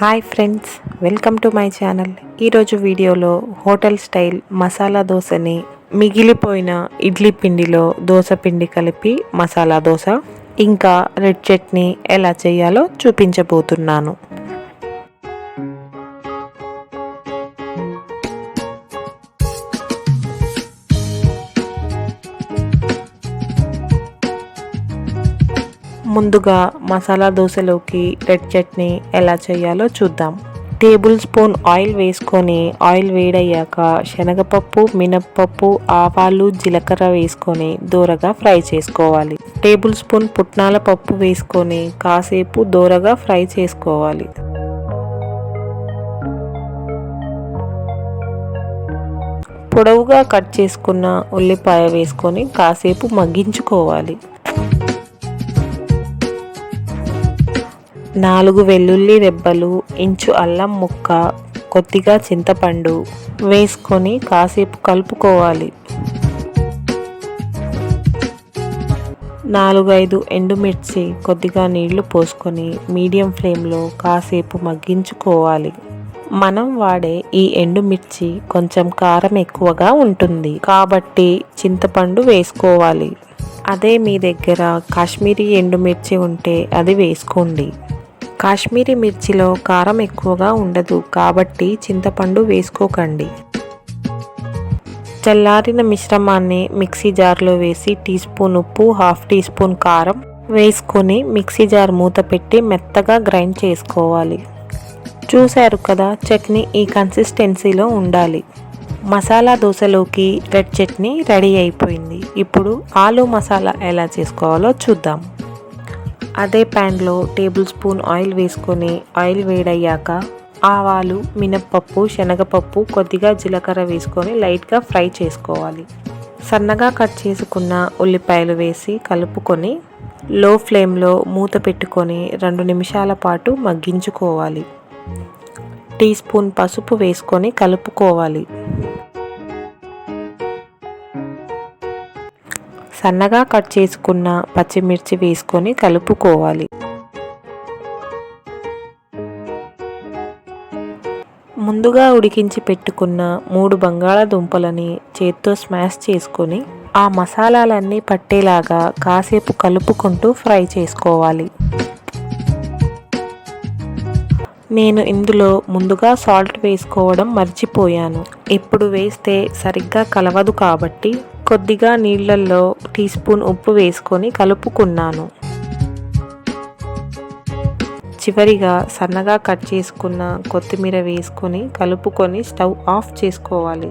Hi friends welcome to my channel. ఈరోజు వీడియోలో hotel style masala దోశని మిగిలిపోయిన ఇడ్లీ పిండిలో దోశ పిండి కలిపి మసాలా దోశ ఇంకా రెడ్ చట్నీ ఎలా చేయాలో చూపించబోతున్నాను. ముందుగా మసాలా దోశలోకి రెడ్ చట్నీ ఎలా చేయాలో చూద్దాం. టేబుల్ స్పూన్ ఆయిల్ వేసుకొని ఆయిల్ వేడయ్యాక శనగపప్పు మినప్పప్పు ఆవాలు జీలకర్ర వేసుకొని దూరగా ఫ్రై చేసుకోవాలి. టేబుల్ స్పూన్ పుట్నాల పప్పు వేసుకొని కాసేపు దూరగా ఫ్రై చేసుకోవాలి. పొడవుగా కట్ చేసుకున్న ఉల్లిపాయ వేసుకొని కాసేపు మగ్గించుకోవాలి. నాలుగు వెల్లుల్లి రెబ్బలు ఇంచు అల్లం ముక్క కొద్దిగా చింతపండు వేసుకొని కాసేపు కలుపుకోవాలి. నాలుగైదు ఎండుమిర్చి కొద్దిగా నీళ్ళు పోసుకొని మీడియం ఫ్లేమ్లో కాసేపు మగ్గించుకోవాలి. మనం వాడే ఈ ఎండుమిర్చి కొంచెం కారం ఎక్కువగా ఉంటుంది. కాబట్టి చింతపండు వేసుకోవాలి. అదే మీ దగ్గర కాశ్మీరీ ఎండుమిర్చి ఉంటే అది వేసుకోండి. కాశ్మీరీ మిర్చిలో కారం ఎక్కువగా ఉండదు కాబట్టి చింతపండు వేసుకోకండి. చల్లారిన మిశ్రమాన్ని మిక్సీ జార్లో వేసి టీ స్పూన్ ఉప్పు హాఫ్ టీ స్పూన్ కారం వేసుకొని మిక్సీ జార్ మూత పెట్టి మెత్తగా గ్రైండ్ చేసుకోవాలి. చూశారు కదా చట్నీ ఈ కన్సిస్టెన్సీలో ఉండాలి. మసాలా దోశలోకి రెడ్ చట్నీ రెడీ అయిపోయింది. ఇప్పుడు ఆలు మసాలా ఎలా చేసుకోవాలో చూద్దాం. అదే ప్యాన్లో టేబుల్ స్పూన్ ఆయిల్ వేసుకొని ఆయిల్ వేడయ్యాక ఆవాలు మినప్పప్పు శనగపప్పు కొద్దిగా జీలకర్ర వేసుకొని లైట్గా ఫ్రై చేసుకోవాలి. సన్నగా కట్ చేసుకున్న ఉల్లిపాయలు వేసి కలుపుకొని లో ఫ్లేమ్లో మూత పెట్టుకొని రెండు నిమిషాల పాటు మగ్గించుకోవాలి. టీ స్పూన్ పసుపు వేసుకొని కలుపుకోవాలి. సన్నగా కట్ చేసుకున్న పచ్చిమిర్చి వేసుకొని కలుపుకోవాలి. ముందుగా ఉడికించి పెట్టుకున్న మూడు బంగాళాదుంపలని చేత్తో స్మాష్ చేసుకొని ఆ మసాలాలన్నీ పట్టేలాగా కాసేపు కలుపుకుంటూ ఫ్రై చేసుకోవాలి. నేను ఇందులో ముందుగా సాల్ట్ వేసుకోవడం మర్చిపోయాను. ఇప్పుడు వేస్తే సరిగ్గా కలవదు కాబట్టి కొద్దిగా నీళ్ళల్లో టీ స్పూన్ ఉప్పు వేసుకొని కలుపుకున్నాను. చివరిగా సన్నగా కట్ చేసుకున్న కొత్తిమీర వేసుకొని కలుపుకొని స్టవ్ ఆఫ్ చేసుకోవాలి.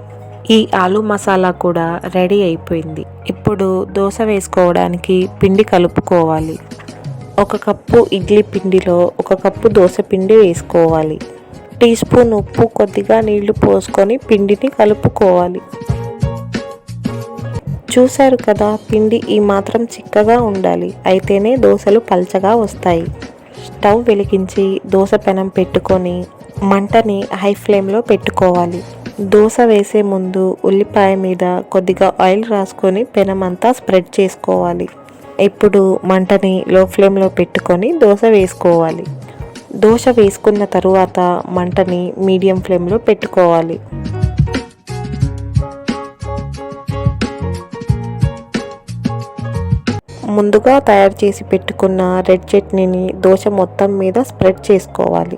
ఈ ఆలు మసాలా కూడా రెడీ అయిపోయింది. ఇప్పుడు దోశ వేసుకోవడానికి పిండి కలుపుకోవాలి. ఒక కప్పు ఇడ్లీ పిండిలో ఒక కప్పు దోశ పిండి వేసుకోవాలి. టీ స్పూన్ ఉప్పు కొద్దిగా నీళ్ళు పోసుకొని పిండిని కలుపుకోవాలి. చూశారు కదా పిండి ఈ మాత్రం చిక్కగా ఉండాలి. అయితేనే దోశలు పల్చగా వస్తాయి. స్టవ్ వెలిగించి దోశ పెనం పెట్టుకొని మంటని హై ఫ్లేమ్లో పెట్టుకోవాలి. దోశ వేసే ముందు ఉల్లిపాయ మీద కొద్దిగా ఆయిల్ రాసుకొని పెనం అంతా స్ప్రెడ్ చేసుకోవాలి. ఇప్పుడు మంటని లో ఫ్లేమ్లో పెట్టుకొని దోశ వేసుకోవాలి. దోశ వేసుకున్న తరువాత మంటని మీడియం ఫ్లేమ్లో పెట్టుకోవాలి. ముందుగా తయారు చేసి పెట్టుకున్న రెడ్ చట్నీని దోశ మొత్తం మీద స్ప్రెడ్ చేసుకోవాలి.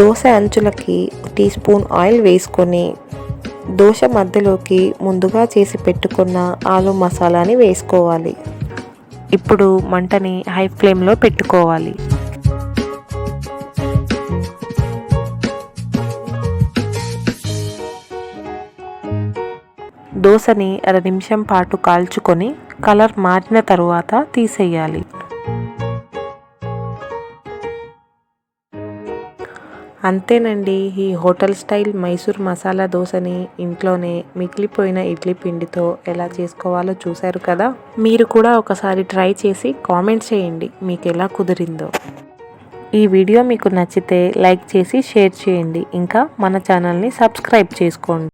దోశ అంచులకి టీ స్పూన్ ఆయిల్ వేసుకొని దోశ మధ్యలోకి ముందుగా చేసి పెట్టుకున్న ఆలు మసాలాని వేసుకోవాలి. ఇప్పుడు మంటని హై ఫ్లేమ్లో పెట్టుకోవాలి. దోశని అర నిమిషం పాటు కాల్చుకొని కలర్ మారిన తరువాత తీసేయాలి. అంతేనండి ఈ హోటల్ స్టైల్ మైసూర్ మసాలా దోశని ఇంట్లోనే మిగిలిపోయిన ఇడ్లీ పిండితో ఎలా చేసుకోవాలో చూశారు కదా? మీరు కూడా ఒకసారి ట్రై చేసి కామెంట్ చేయండి మీకు ఎలా కుదిరిందో. ఈ వీడియో మీకు నచ్చితే లైక్ చేసి షేర్ చేయండి. ఇంకా మన ఛానల్ని సబ్స్క్రైబ్ చేసుకోండి.